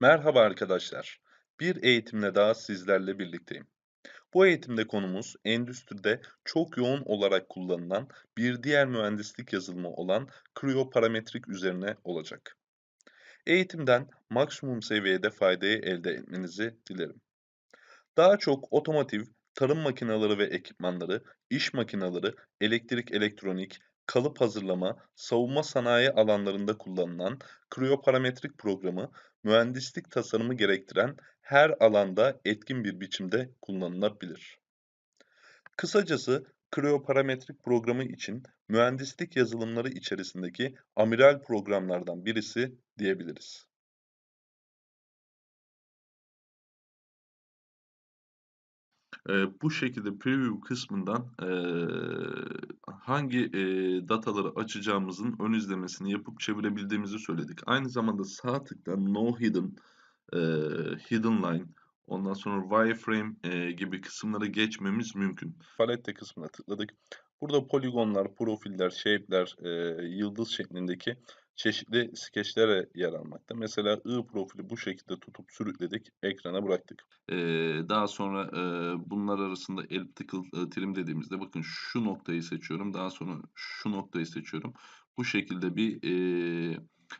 Merhaba arkadaşlar. Bir eğitimle daha sizlerle birlikteyim. Bu eğitimde konumuz endüstride çok yoğun olarak kullanılan bir diğer mühendislik yazılımı olan kriyoparametrik üzerine olacak. Eğitimden maksimum seviyede faydayı elde etmenizi dilerim. Daha çok otomotiv, tarım makineleri ve ekipmanları, iş makineleri, elektrik elektronik, kalıp hazırlama, savunma sanayi alanlarında kullanılan kriyoparametrik programı, mühendislik tasarımı gerektiren her alanda etkin bir biçimde kullanılabilir. Kısacası kriyoparametrik programı için mühendislik yazılımları içerisindeki amiral programlardan birisi diyebiliriz. Eee, bu şekilde preview kısmından eee, hangi eee, dataları açacağımızın ön izlemesini yapıp çevirebildiğimizi söyledik. Aynı zamanda sağ tıktan no hidden, eee, hidden line, ondan sonra wireframe eee, gibi kısımlara geçmemiz mümkün. Palette kısmına tıkladık. Burada poligonlar, profiller, shape'ler, eee, yıldız şeklindeki çeşitli skeçlere yer almakta. Mesela I profili bu şekilde tutup sürükledik, ekrana bıraktık. Eee, daha sonra eee, bunlar arasında elliptical eee, trim dediğimizde bakın şu noktayı seçiyorum. Daha sonra şu noktayı seçiyorum. Bu şekilde bir eee,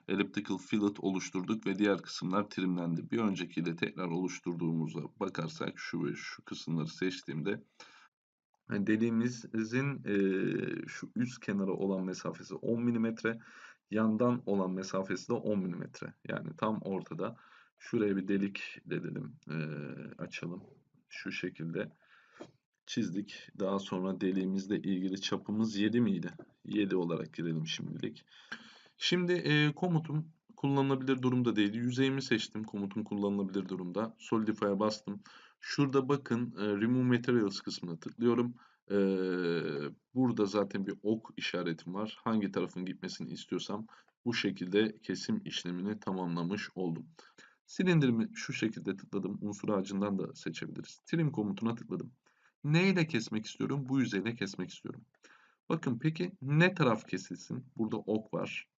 elliptical fillet oluşturduk ve diğer kısımlar trimlendi. Bir öncekiyle tekrar oluşturduğumuza bakarsak şu ve şu kısımları seçtiğimde hani deliğimizin eee, şu üst kenara olan mesafesi 10 milimetre yandan olan mesafesi de 10 milimetre. Yani tam ortada. Şuraya bir delik dedim. Ee, açalım. Şu şekilde çizdik. Daha sonra deliğimizle ilgili çapımız 7 miydi? 7 olarak girelim şimdilik. Şimdi e, komutum kullanılabilir durumda değil. Yüzeyimi seçtim. Komutum kullanılabilir durumda. Solidify'a bastım. Şurada bakın e, Remove Materials kısmına tıklıyorum. Burada zaten bir ok işaretim var. Hangi tarafın gitmesini istiyorsam bu şekilde kesim işlemini tamamlamış oldum. Silindirimi şu şekilde tıkladım. Unsur ağacından da seçebiliriz. Trim komutuna tıkladım. Neyle kesmek istiyorum? Bu yüzeyle kesmek istiyorum. Bakın peki ne taraf kesilsin? Burada ok var.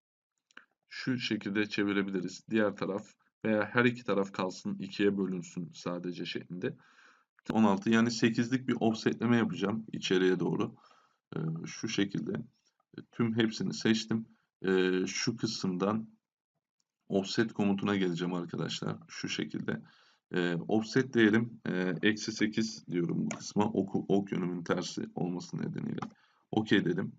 Şu şekilde çevirebiliriz. Diğer taraf veya her iki taraf kalsın ikiye bölünsün sadece şeklinde. 16 yani 8'lik bir offsetleme yapacağım içeriye doğru. Ee, şu şekilde tüm hepsini seçtim. Ee, şu kısımdan offset komutuna geleceğim arkadaşlar. Şu şekilde. Ee, offset değerim e, eksi 8 diyorum bu kısma. Ok, ok yönümün tersi olması nedeniyle. OK dedim.